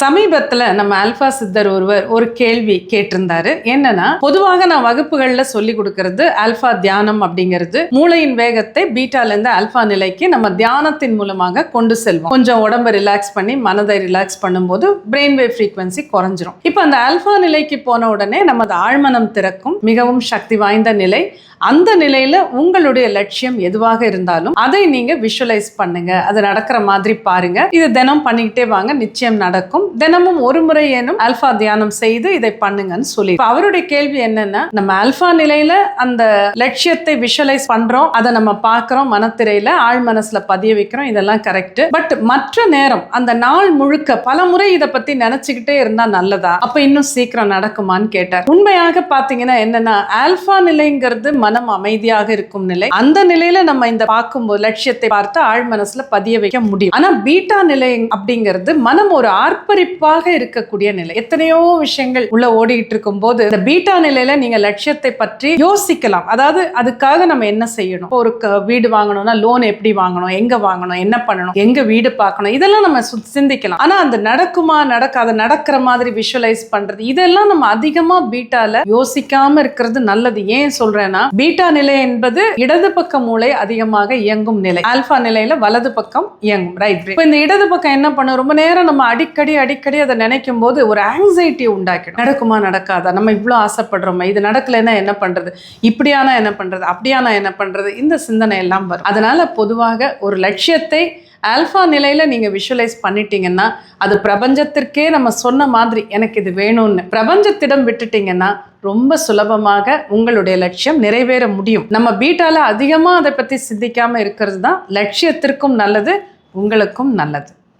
சமீபத்துல நம்ம ஆல்பா சித்தர் ஒருவர் ஒரு கேள்வி கேட்டிருந்தாரு. என்னன்னா பொதுவாக நான் வகுப்புகள்ல சொல்லி கொடுக்கறது ஆல்பா தியானம் அப்படிங்கிறது மூளையின் வேகத்தை பீட்டால இருந்து நிலைக்கு நம்ம தியானத்தின் மூலமாக கொண்டு செல்வோம். கொஞ்சம் உடம்ப ரிலாக்ஸ் பண்ணி மனதை ரிலாக்ஸ் பண்ணும்போது பிரெயின் வேவ் ஃப்ரீக்வன்சி குறைஞ்சிரும். இப்போ அந்த ஆல்பா நிலைக்கு போன உடனே நமது ஆழ்மனம் திறக்கும் மிகவும் சக்தி வாய்ந்த நிலை. அந்த நிலையில உங்களுடைய லட்சியம் எதுவாக இருந்தாலும் அதை நீங்க விஷுவலைஸ் பண்ணுங்க. அது நடக்கிற மாதிரி பாருங்க. இது தினம் பண்ணிக்கிட்டே வாங்க. நிச்சயம் நடக்கும். தினமும் ஒரு முறை ஏனும் அல்பா தியானம் செய்து இதை பண்ணுங்கன்னு சொல்லி. அவருடைய கேள்வி என்னன்னா நம்ம அல்பா நிலையில அந்த லட்சியத்தை விஷுவலைஸ் பண்றோம் அதை நம்ம பார்க்கிறோம் மனத்திரையில ஆழ் மனசுல பதிய வைக்கிறோம் இதெல்லாம் கரெக்ட் பட் மற்ற நேரம் அந்த நாள் முழுக்க பல முறை இதை பத்தி நினைச்சுக்கிட்டே இருந்தா நல்லதா? அப்ப இன்னும் சீக்கிரம் நடக்குமான்னு கேட்டார். உண்மையாக பாத்தீங்கன்னா என்னன்னா ஆல்பா நிலைங்கிறது மனம் அமைதியாக இருக்கும் நிலை. அந்த நிலையில நம்ம இந்த பார்க்கும்போது லட்சியத்தை பார்த்து ஆழ் மனசுல பதிய வைக்க முடியும். ஆனா பீட்டா நிலை அப்படிங்கிறது மனம் ஒரு ஆர்ப்ப ஆர்ப்பரிப்பாக இருக்கக்கூடிய நிலை. எத்தனையோ விஷயங்கள் உள்ள ஓடிக்கிட்டு இருக்கும் போது இந்த பீட்டா நிலையில நீங்க லட்சியத்தை பற்றி யோசிக்கலாம். அதாவது அதுக்காக நம்ம என்ன செய்யணும்? ஒரு க- வீடு வாங்கணும்னா லோன் எப்படி வாங்கணும்? எங்க வாங்கணும்? என்ன பண்ணணும்? எங்க வீடு பார்க்கணும்? இதெல்லாம் நம்ம சிந்திக்கலாம். ஆனா அந்த நடக்குமா? நடக்காத நடக்கிற மாதிரி விஷுவலைஸ் பண்றது இதெல்லாம் நம்ம அதிகமா பீட்டால யோசிக்காம இருக்கிறது நல்லது. ஏன் சொல்றேன்னா பீட்டா நிலை என்பது இடது பக்க மூளை அதிகமாக இயங்கும் நிலை. ஆல்பா நிலையில வலது பக்கம் இயங்கும். ரைட் இப்போ இந்த இடது பக்கம் என்ன பண்ணும்? ரொம்ப நேரம் நம்ம அடிக்கடி அடிக்கடி அதை நினைக்கும் போது ஒரு ஆங்ஸைட்டி உண்டாக்கிடும். நடக்குமா நடக்காதா? நம்ம இவ்வளோ ஆசைப்படுறோமே இது நடக்கலைன்னா என்ன பண்ணுறது இப்படியானா என்ன பண்ணுறது அப்படியானா என்ன பண்ணுறது இந்த சிந்தனை எல்லாம் வரும். அதனால் பொதுவாக ஒரு லட்சியத்தை ஆல்ஃபா நிலையில் நீங்கள் விஷுவலைஸ் பண்ணிட்டீங்கன்னா அது பிரபஞ்சத்திற்கே நம்ம சொன்ன மாதிரி எனக்கு இது வேணும்னு பிரபஞ்சத்திடம் விட்டுட்டீங்கன்னா ரொம்ப சுலபமாக உங்களுடைய லட்சியம் நிறைவேற முடியும். நம்ம பீட்டால அதிகமாக அதை பற்றி சிந்திக்காமல் இருக்கிறது தான் லட்சியத்திற்கும் நல்லது உங்களுக்கும் நல்லது.